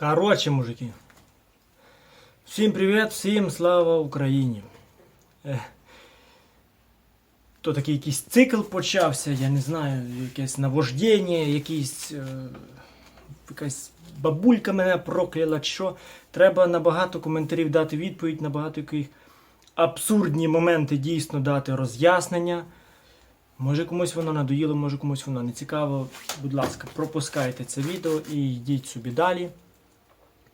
Короче, мужики. Всім привіт, всім слава Україні. Е, То такий якийсь цикл почався, я не знаю, якесь навождення, якийсь. Е, якась бабулька мене прокляла, що. Треба на багато коментарів дати відповідь, на багато яких абсурдні моменти дійсно дати роз'яснення. Може комусь воно надоїло, може комусь воно не цікаво. Будь ласка, пропускайте це відео і йдіть собі далі.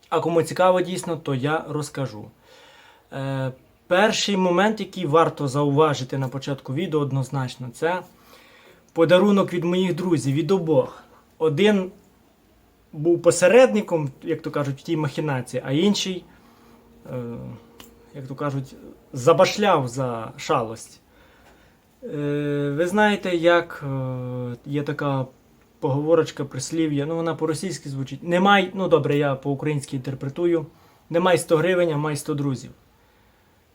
А кому цікаво дійсно, то я розкажу. Е, перший момент, який варто зауважити на початку відео однозначно, це подарунок від моїх друзів, від обох. Один був посередником, як то кажуть, в тій махінації, а інший, е, як то кажуть, забашляв за шалость. Е, ви знаєте, як е, є така поговорочка, прислів'я, ну вона по-російськи звучить. Не май, ну добре, я по-українськи інтерпретую. Не май 100 гривень, а май 100 друзів.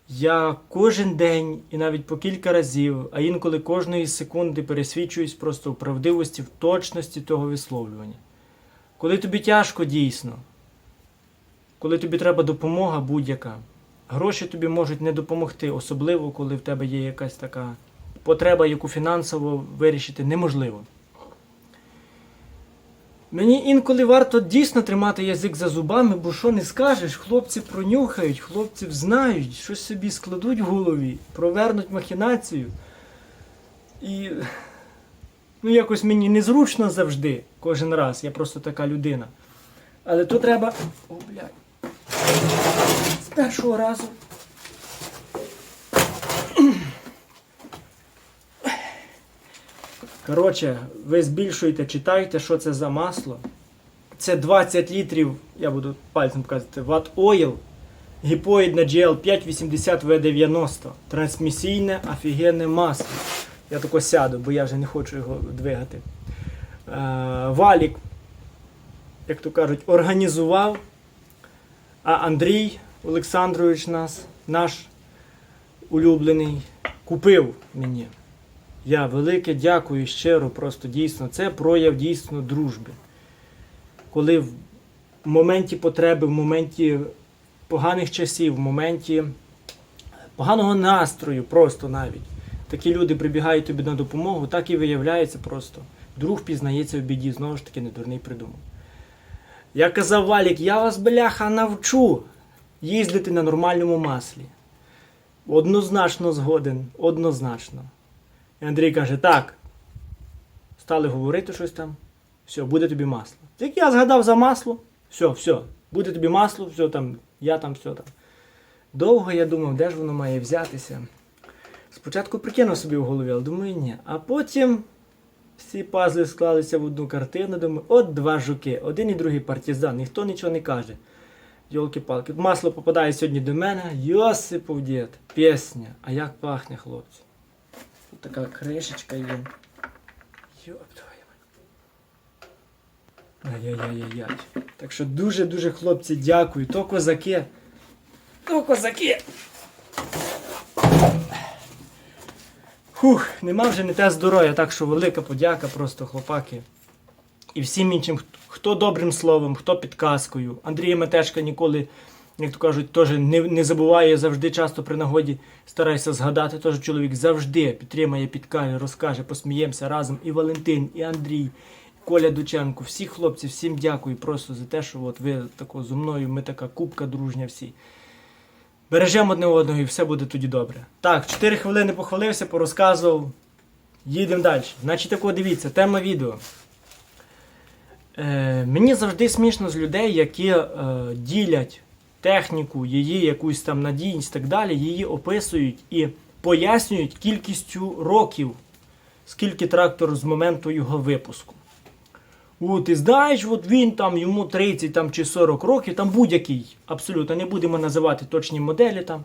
Я кожен день і навіть по кілька разів, а інколи кожної секунди пересвідчуюсь просто в правдивості, в точності того висловлювання. Коли тобі тяжко дійсно, коли тобі треба допомога будь-яка, гроші тобі можуть не допомогти, особливо коли в тебе є якась така потреба, яку фінансово вирішити неможливо. Мені інколи варто дійсно тримати язик за зубами, бо що не скажеш, хлопці пронюхають, хлопці знають, щось собі складуть в голові, провернуть махінацію. І ну, якось мені незручно завжди, кожен раз, я просто така людина. Але то треба. О, блядь. З першого разу. Коротше, ви збільшуєте, читайте, що це за масло. Це 20 літрів, я буду пальцем казати, ват ойл. Гіпоїдне GL580 V90. Трансмісійне офігенне масло. Я тако сяду, бо я вже не хочу його двигати. Е, Валік, як то кажуть, організував. А Андрій Олександрович нас, наш улюблений, купив мені. Я велике дякую щиро, просто дійсно. Це прояв дійсно дружби. Коли в моменті потреби, в моменті поганих часів, в моменті поганого настрою, просто навіть, такі люди прибігають тобі на допомогу, так і виявляється просто. Друг пізнається в біді, знову ж таки, не дурний придумав. Я казав Валік, я вас, бляха, навчу їздити на нормальному маслі. Однозначно згоден, однозначно. І Андрій каже, так. Стали говорити щось там. Все, буде тобі масло. Як я згадав за масло, все, все, буде тобі масло, все там, я там, все там. Довго я думав, де ж воно має взятися. Спочатку прикинув собі в голові, але думаю, ні. А потім всі пазли склалися в одну картину, думаю, от два жуки, один і другий партизан, ніхто нічого не каже. Йолки-палки, масло попадає сьогодні до мене, Йосипов дід, пісня. А як пахне, хлопці. Тут така кришечка є. Йоп твою. мать. Ай-яй-яй-яй. Так що дуже-дуже хлопці дякую. То козаки. То козаки. Хух, нема вже не те здоров'я, так що велика подяка просто хлопаки. І всім іншим, хто- добрим словом, хто підказкою. Андрій Метешка ніколи, як то кажуть, теж не, не забуває завжди часто при нагоді старайся згадати. Теж чоловік завжди підтримає, підкаже, розкаже, посміємося разом. І Валентин, і Андрій, і Коля Дученко, всі хлопці, всім дякую просто за те, що от ви тако зі мною, ми така кубка дружня всі. Бережемо одне одного і все буде тоді добре. Так, 4 хвилини похвалився, порозказував. Їдемо далі. Значить, тако дивіться, тема відео. Е, мені завжди смішно з людей, які е, ділять техніку, її якусь там надійність і так далі, її описують і пояснюють кількістю років, скільки трактор з моменту його випуску. О, ти знаєш, от він там йому 30 там, чи 40 років, там будь-який, абсолютно, не будемо називати точні моделі там.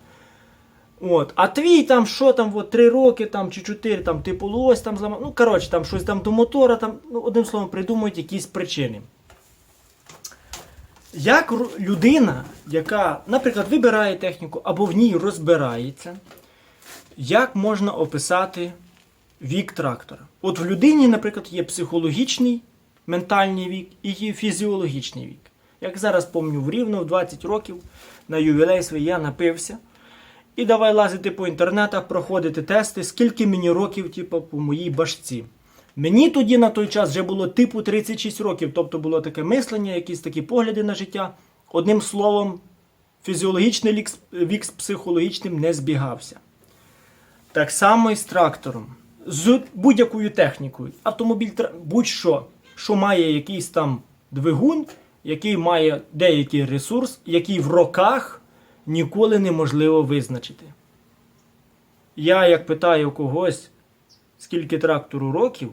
От. А твій там, що там, от, 3 роки там, чи 4, там, типу лось там зламав. Ну, коротше, там щось там до мотора, там, ну, одним словом, придумують якісь причини. Як людина, яка, наприклад, вибирає техніку або в ній розбирається, як можна описати вік трактора? От в людині, наприклад, є психологічний ментальний вік і є фізіологічний вік. Як зараз пам'ятаю, в рівно в 20 років на ювілей свій я напився. І давай лазити по інтернетах, проходити тести, скільки мені років, типу, по моїй башці. Мені тоді на той час вже було типу 36 років, тобто було таке мислення, якісь такі погляди на життя. Одним словом, фізіологічний вік з- психологічним не збігався. Так само і з трактором, з будь-якою технікою. Автомобіль будь-що, що має якийсь там двигун, який має деякий ресурс, який в роках ніколи неможливо визначити. Я, як питаю когось, скільки трактору років,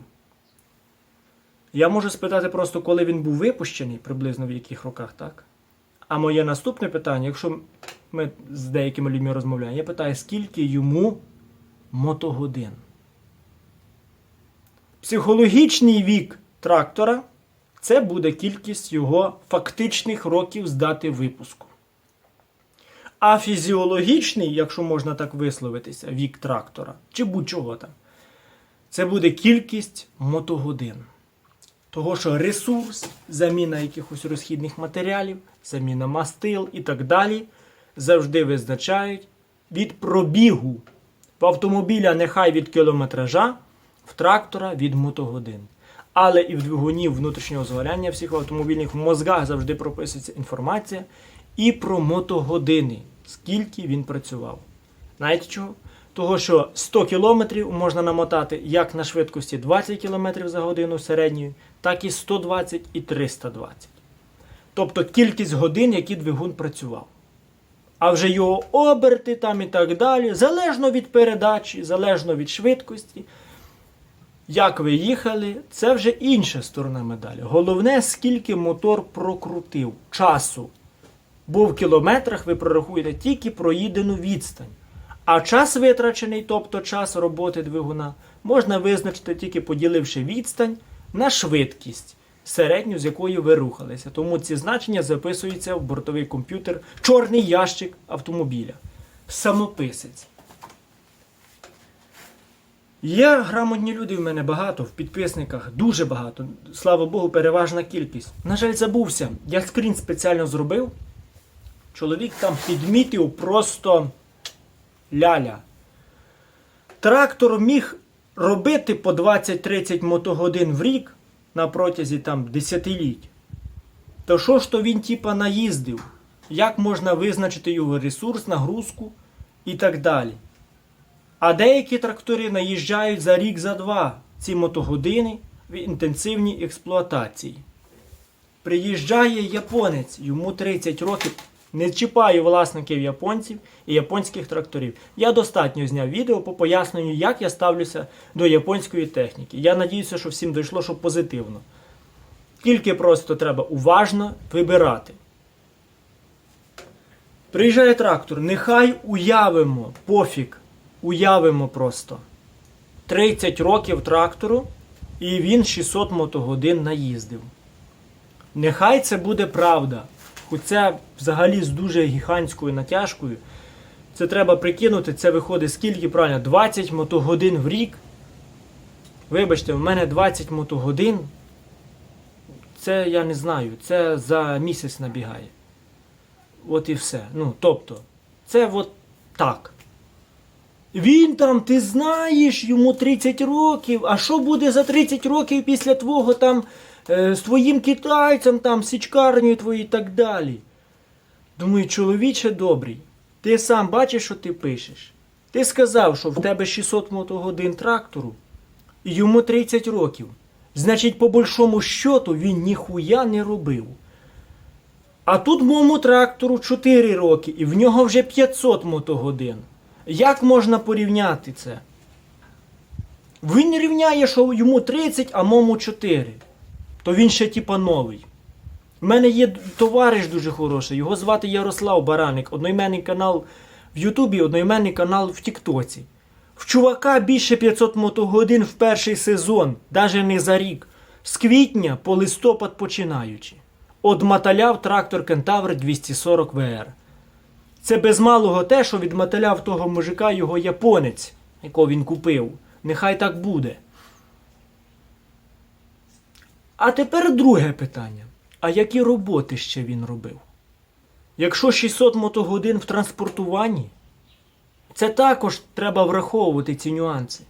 я можу спитати просто, коли він був випущений, приблизно в яких роках, так? А моє наступне питання, якщо ми з деякими людьми розмовляємо, я питаю, скільки йому мотогодин. Психологічний вік трактора це буде кількість його фактичних років з дати випуску. А фізіологічний, якщо можна так висловитися, вік трактора чи будь-чого там, це буде кількість мотогодин. Того, що ресурс, заміна якихось розхідних матеріалів, заміна мастил і так далі завжди визначають від пробігу. В автомобіля нехай від кілометража, в трактора від мотогодин. Але і в двигунів внутрішнього згоряння всіх автомобільних в мозгах завжди прописується інформація і про мотогодини, скільки він працював. Знаєте чого? Того, що 100 км можна намотати як на швидкості 20 км за годину середньою, так і 120 і 320. Тобто кількість годин, які двигун працював. А вже його оберти там і так далі, залежно від передачі, залежно від швидкості. Як ви їхали, це вже інша сторона медалі. Головне, скільки мотор прокрутив часу. Бо в кілометрах ви прорахуєте тільки проїдену відстань. А час витрачений, тобто час роботи двигуна, можна визначити тільки поділивши відстань на швидкість, середню, з якою ви рухалися. Тому ці значення записуються в бортовий комп'ютер, чорний ящик автомобіля. Самописець. Є грамотні люди в мене багато, в підписниках, дуже багато. Слава Богу, переважна кількість. На жаль, забувся. Я скрін спеціально зробив. Чоловік там підмітив просто ляля. Трактор міг робити по 20-30 мотогодин в рік на протязі там десятиліть. То що ж то він типа наїздив? Як можна визначити його ресурс, нагрузку і так далі? А деякі трактори наїжджають за рік, за два ці мотогодини в інтенсивній експлуатації. Приїжджає японець, йому 30 років. Не чіпаю власників японців і японських тракторів. Я достатньо зняв відео по поясненню, як я ставлюся до японської техніки. Я надіюся, що всім дійшло, що позитивно. Тільки просто треба уважно вибирати. Приїжджає трактор, нехай уявимо, пофіг, уявимо просто. 30 років трактору, і він 600 мотогодин наїздив. Нехай це буде правда. Хоч це взагалі з дуже гігантською натяжкою. Це треба прикинути, це виходить скільки правильно? 20 мотогодин в рік. Вибачте, в мене 20 мотогодин. Це я не знаю, це за місяць набігає. От і все. Ну, тобто, це от так. Він там, ти знаєш, йому 30 років. А що буде за 30 років після твого там з твоїм китайцем, там, січкарнею твоєю і так далі? Думаю, чоловіче добрий, ти сам бачиш, що ти пишеш. Ти сказав, що в тебе 600 мотогодин трактору, і йому 30 років. Значить, по большому щоту він ніхуя не робив. А тут моєму трактору 4 роки, і в нього вже 500 мотогодин. Як можна порівняти це? Він рівняє, що йому 30, а моєму 4. То він ще типа новий. У мене є товариш дуже хороший, його звати Ярослав Бараник, одноіменний канал в Ютубі, одноіменний канал в Тіктоці. В чувака більше 500 мотогодин в перший сезон, навіть не за рік, з квітня по листопад починаючи. Одматаляв трактор Кентавр 240 ВР. Це без малого те, що відмоталяв того мужика його японець, якого він купив. Нехай так буде. А тепер друге питання. А які роботи ще він робив? Якщо 600 мотогодин в транспортуванні, це також треба враховувати ці нюанси.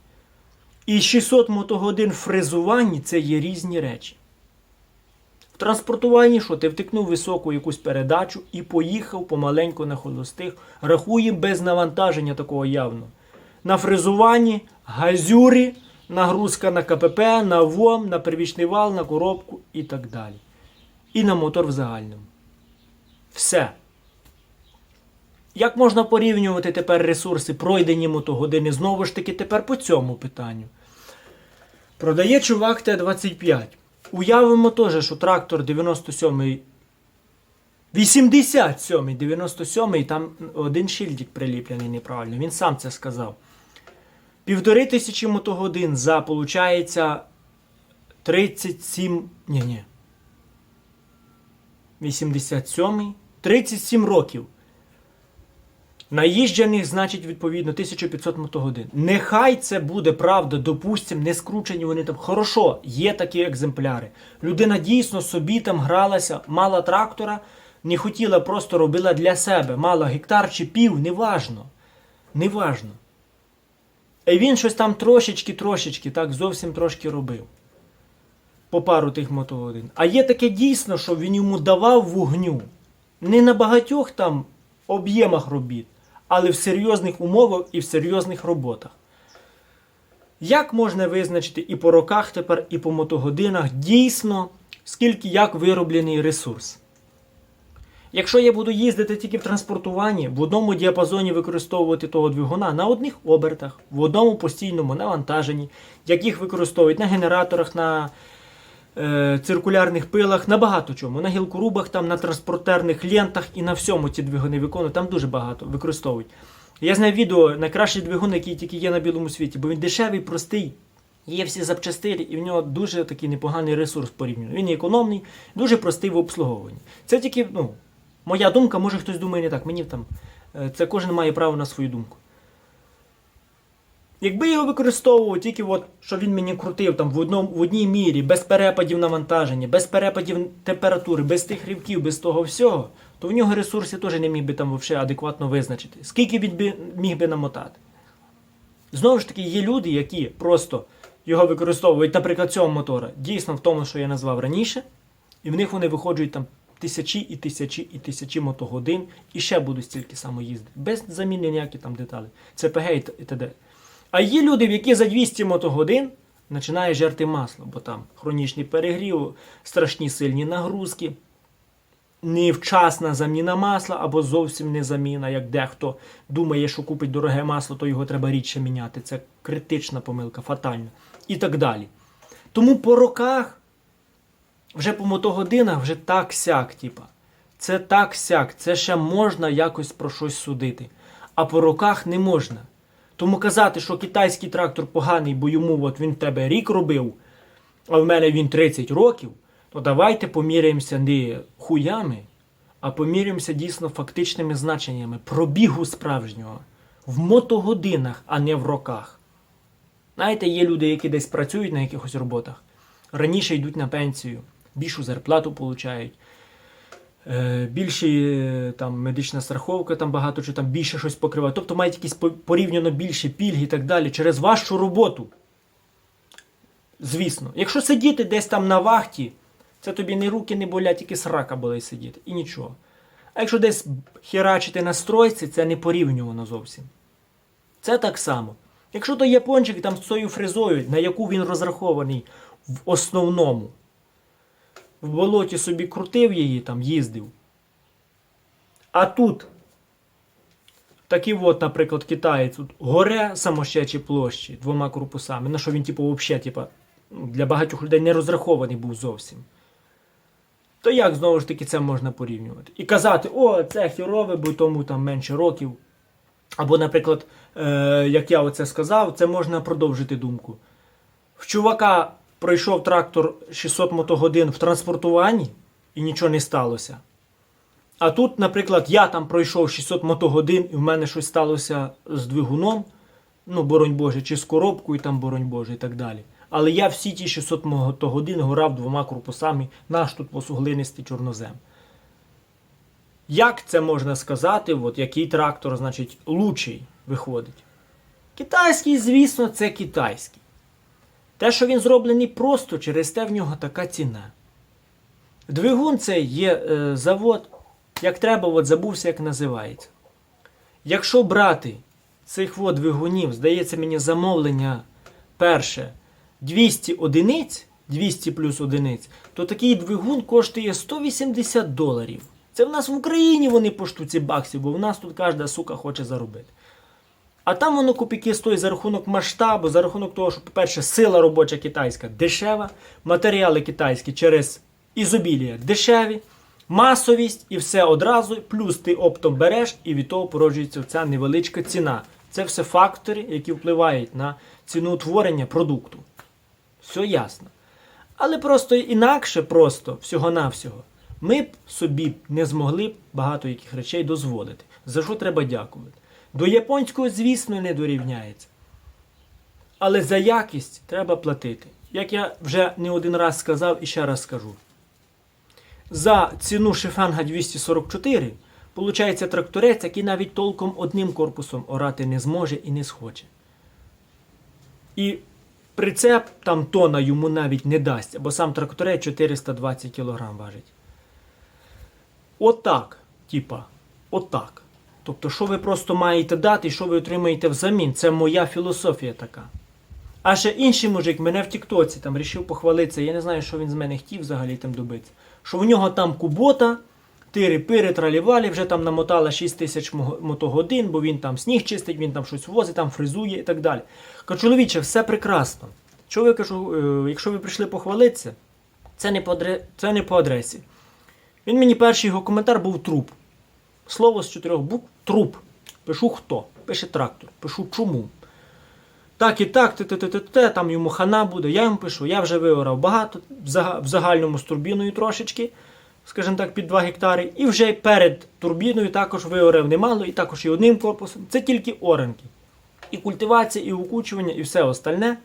І 600 мотогодин в фрезуванні це є різні речі. В транспортуванні, що ти втикнув високу якусь передачу і поїхав помаленьку на холостих, рахуємо без навантаження такого явно. На фрезуванні, газюрі, нагрузка на КПП, на ВОМ, на первічний вал, на коробку і так далі. І на мотор в загальному. Все. Як можна порівнювати тепер ресурси, пройдені мотогодини? Знову ж таки, тепер по цьому питанню. Продає чувак Т-25. Уявимо теж, що трактор 97-й. 87-й, 97-й, там один шильдик приліплений неправильно. Він сам це сказав. Півтори тисячі мотогодин за, получається, 37. Ні, ні. 87-й. 37 років. Наїжджених, значить, відповідно, 1500 мотогодин. Нехай це буде правда, допустим, не скручені вони там. Хорошо, є такі екземпляри. Людина дійсно собі там гралася, мала трактора, не хотіла, просто робила для себе. Мала гектар чи пів, неважно. Неважно. І він щось там трошечки-трошечки, так, зовсім трошки робив. По пару тих мотогодин. А є таке дійсно, що він йому давав вогню. Не на багатьох там об'ємах робіт, але в серйозних умовах і в серйозних роботах. Як можна визначити і по роках тепер, і по мотогодинах дійсно, скільки як вироблений ресурс? Якщо я буду їздити тільки в транспортуванні, в одному діапазоні використовувати того двигуна на одних обертах, в одному постійному навантаженні, яких використовують на генераторах, на е, циркулярних пилах, на багато чому, на гілкорубах, там, на транспортерних лентах і на всьому ці двигуни виконують, там дуже багато використовують. Я знаю відео, найкращий двигун, який тільки є на білому світі, бо він дешевий, простий. Є всі запчастини, і в нього дуже такий непоганий ресурс порівняно. Він економний, дуже простий в обслуговуванні. Це тільки, ну, моя думка, може хтось думає не так. Мені там, е, це кожен має право на свою думку. Якби його використовував тільки, от, що він мені крутив там в, одному, в одній мірі, без перепадів навантаження, без перепадів температури, без тих рівків, без того всього, то в нього ресурси теж не міг би там вообще адекватно визначити. Скільки він би, міг би намотати. Знову ж таки, є люди, які просто його використовують, наприклад, цього мотора, дійсно в тому, що я назвав раніше, і в них вони виходжують там тисячі і тисячі і тисячі мотогодин, і ще будуть стільки само їздити, без заміни ніякі там деталі. ЦПГ і т.д. А є люди, в які за 200 мотогодин починає жерти масло, бо там хронічний перегрів, страшні сильні нагрузки, невчасна заміна масла або зовсім не заміна, як дехто думає, що купить дороге масло, то його треба рідше міняти. Це критична помилка, фатальна. І так далі. Тому по роках, вже по мотогодинах, вже так сяк, типа. Це так сяк, це ще можна якось про щось судити. А по роках не можна. Тому казати, що китайський трактор поганий, бо йому от він тебе рік робив, а в мене він 30 років, то давайте поміряємося не хуями, а поміряємося дійсно фактичними значеннями пробігу справжнього в мотогодинах, а не в роках. Знаєте, є люди, які десь працюють на якихось роботах, раніше йдуть на пенсію, більшу зарплату получають. Е, більші е, там медична страховка, там багато чи там більше щось покриває. Тобто мають якісь порівняно більші пільги і так далі через вашу роботу. Звісно, якщо сидіти десь там на вахті, це тобі ні руки не болять, тільки срака болить сидіти. І нічого. А якщо десь херачити на стройці, це не порівнювано зовсім. Це так само. Якщо то япончик там з цією фрезою, на яку він розрахований в основному, в болоті собі крутив її, там їздив. А тут такий от, наприклад, китаєць тут горе самощечі площі двома корпусами, на що він, типу, взагалі, типу, ну, для багатьох людей не розрахований був зовсім. То як знову ж таки це можна порівнювати? І казати, о, це хірове, бо тому там менше років. Або, наприклад, е, як я оце сказав, це можна продовжити думку. В чувака пройшов трактор 600 мотогодин в транспортуванні і нічого не сталося. А тут, наприклад, я там пройшов 600 мотогодин і в мене щось сталося з двигуном, ну, боронь Боже, чи з коробкою, там, боронь Боже, і так далі. Але я всі ті 600 мотогодин горав двома корпусами, наш тут посуглинистий чорнозем. Як це можна сказати, от який трактор, значить, лучший виходить? Китайський, звісно, це китайський. Те, що він зроблений просто, через те в нього така ціна. Двигун це є е, завод, як треба, от забувся, як називається. Якщо брати цих от двигунів, здається мені замовлення перше 200 одиниць, 200 плюс одиниць, то такий двигун коштує 180 доларів. Це в нас в Україні вони по штуці баксів, бо в нас тут кожна сука хоче заробити. А там воно копійки стоїть за рахунок масштабу, за рахунок того, що, по-перше, сила робоча китайська дешева, матеріали китайські через ізобілія дешеві, масовість і все одразу, плюс ти оптом береш, і від того породжується ця невеличка ціна. Це все фактори, які впливають на ціну утворення продукту. Все ясно. Але просто інакше, просто всього-навсього, ми б собі не змогли багато яких речей дозволити. За що треба дякувати? До японського, звісно, не дорівняється. Але за якість треба платити. Як я вже не один раз сказав і ще раз скажу. За ціну Шифанга 244 получається тракторець, який навіть толком одним корпусом орати не зможе і не схоче. І прицеп там тона йому навіть не дасть, бо сам тракторець 420 кг важить. Отак, типа, отак. Тобто, що ви просто маєте дати що ви отримаєте взамін, це моя філософія така. А ще інший мужик мене в Тіктоці там рішив похвалитися. Я не знаю, що він з мене хотів взагалі там добитися. Що в нього там кубота, тири-пири, тралівалі, вже там намотала 6 тисяч мотогодин, бо він там сніг чистить, він там щось возить, там фризує і так далі. Кажу, чоловіче, все прекрасно. Що ви кажу, е, якщо ви прийшли похвалитися, це не по адресі. Він мені перший його коментар був труп. Слово з чотирьох букв труп. Пишу хто. Пише трактор. Пишу чому. Так і так, те, те, те, те, там йому хана буде. Я йому пишу, я вже виорав багато, в в загальному з турбіною трошечки, скажімо так, під 2 гектари. І вже перед турбіною також виорав немало, і також і одним корпусом. Це тільки оренки. І культивація, і укучування, і все остальне.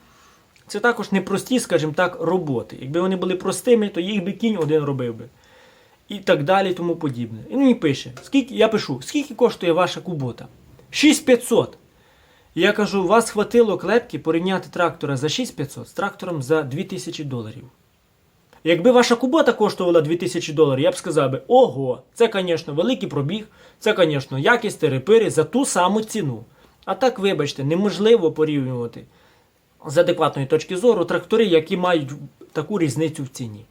Це також непрості, скажімо так, роботи. Якби вони були простими, то їх би кінь один робив би. І так далі, тому подібне. І мені пише, скільки, я пишу, скільки коштує ваша кубота? 6500. Я кажу, вас хватило клепки порівняти трактора за 6500 з трактором за 2000 доларів. Якби ваша кубота коштувала 2000 доларів, я б сказав би, ого, це, звісно, великий пробіг, це, звісно, якість терепири за ту саму ціну. А так, вибачте, неможливо порівнювати з адекватної точки зору трактори, які мають таку різницю в ціні.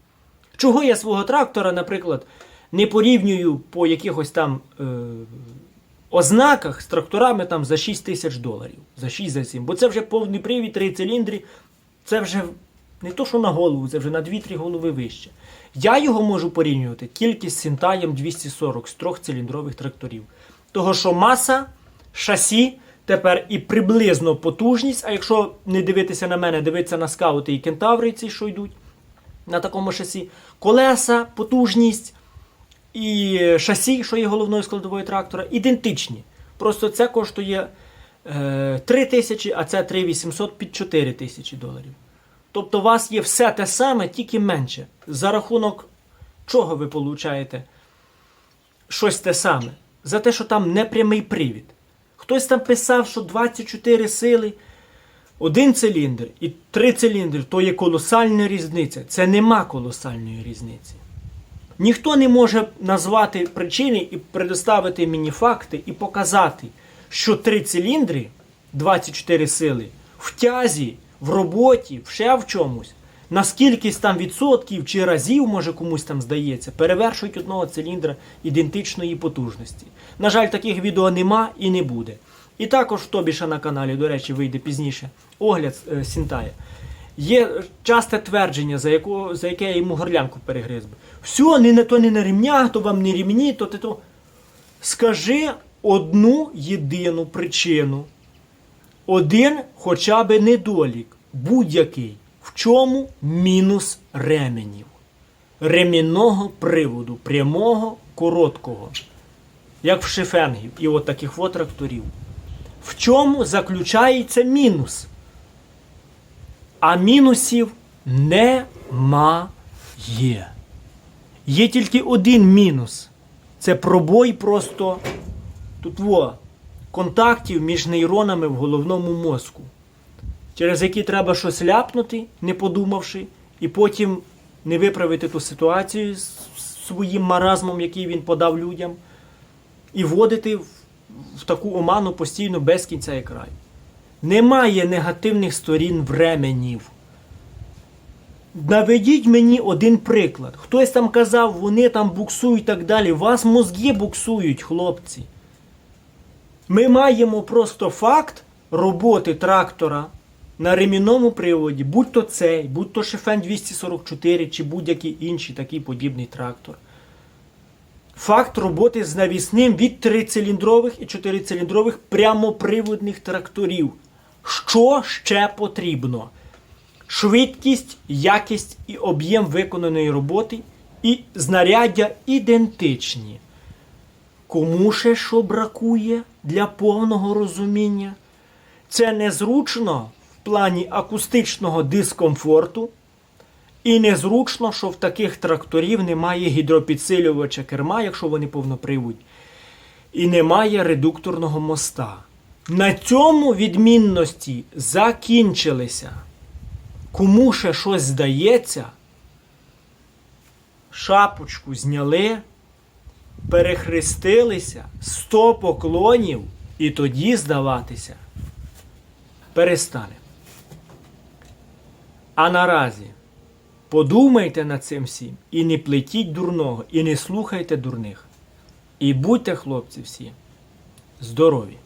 Чого я свого трактора, наприклад, не порівнюю по якихось там е, ознаках з тракторами там за 6 тисяч доларів, за 6 за 7. Бо це вже повний привід, 3 циліндри, це вже не то, що на голову, це вже на 2-3 голови вище. Я його можу порівнювати тільки з Сінтаєм 240 з трьохциліндрових тракторів. Того, що маса, шасі, тепер і приблизно потужність, а якщо не дивитися на мене, дивитися на скаути і кентаври, ці, що йдуть на такому шасі, колеса, потужність і шасі, що є головною складовою трактора, ідентичні. Просто це коштує е, 3 тисячі, а це 3800 під 4 тисячі доларів. Тобто у вас є все те саме, тільки менше. За рахунок чого ви получаєте щось те саме? За те, що там непрямий привід. Хтось там писав, що 24 сили, один циліндр і три циліндри то є колосальна різниця. Це нема колосальної різниці. Ніхто не може назвати причини і предоставити мені факти і показати, що три циліндри, 24 сили, в тязі, в роботі, ще в чомусь, на скількись там відсотків чи разів, може комусь там здається, перевершують одного циліндра ідентичної потужності. На жаль, таких відео нема і не буде. І також в Тобіша на каналі, до речі, вийде пізніше огляд е, Сінтая. Є часте твердження, за, яко, за яке я йому горлянку перегриз би. Все, не то не на ремнях, то вам не ремні, то ти то. Скажи одну єдину причину. Один хоча б недолік, будь-який. В чому мінус ременів? Ремінного приводу, прямого, короткого, як в шифенгів і от таких от тракторів. В чому заключається мінус? А мінусів немає. Є тільки один мінус. Це пробой просто тут во, контактів між нейронами в головному мозку, через які треба щось ляпнути, не подумавши, і потім не виправити ту ситуацію з своїм маразмом, який він подав людям, і вводити в, в таку оману постійно без кінця і краю. Немає негативних сторін временів. Наведіть мені один приклад. Хтось там казав, вони там буксують і так далі. Вас мозги буксують, хлопці. Ми маємо просто факт роботи трактора на ремінному приводі, будь то цей, будь то Шефен 244 чи будь-який інший такий подібний трактор. Факт роботи з навісним від трициліндрових і чотирициліндрових прямоприводних тракторів. Що ще потрібно? Швидкість, якість і об'єм виконаної роботи і знаряддя ідентичні. Кому ще що бракує для повного розуміння? Це незручно в плані акустичного дискомфорту, і незручно, що в таких тракторів немає гідропідсилювача керма, якщо вони повноприводні, і немає редукторного моста. На цьому відмінності закінчилися. Кому ще щось здається, шапочку зняли, перехрестилися, сто поклонів, і тоді здаватися перестане. А наразі подумайте над цим всім і не плетіть дурного, і не слухайте дурних. І будьте, хлопці, всі здорові!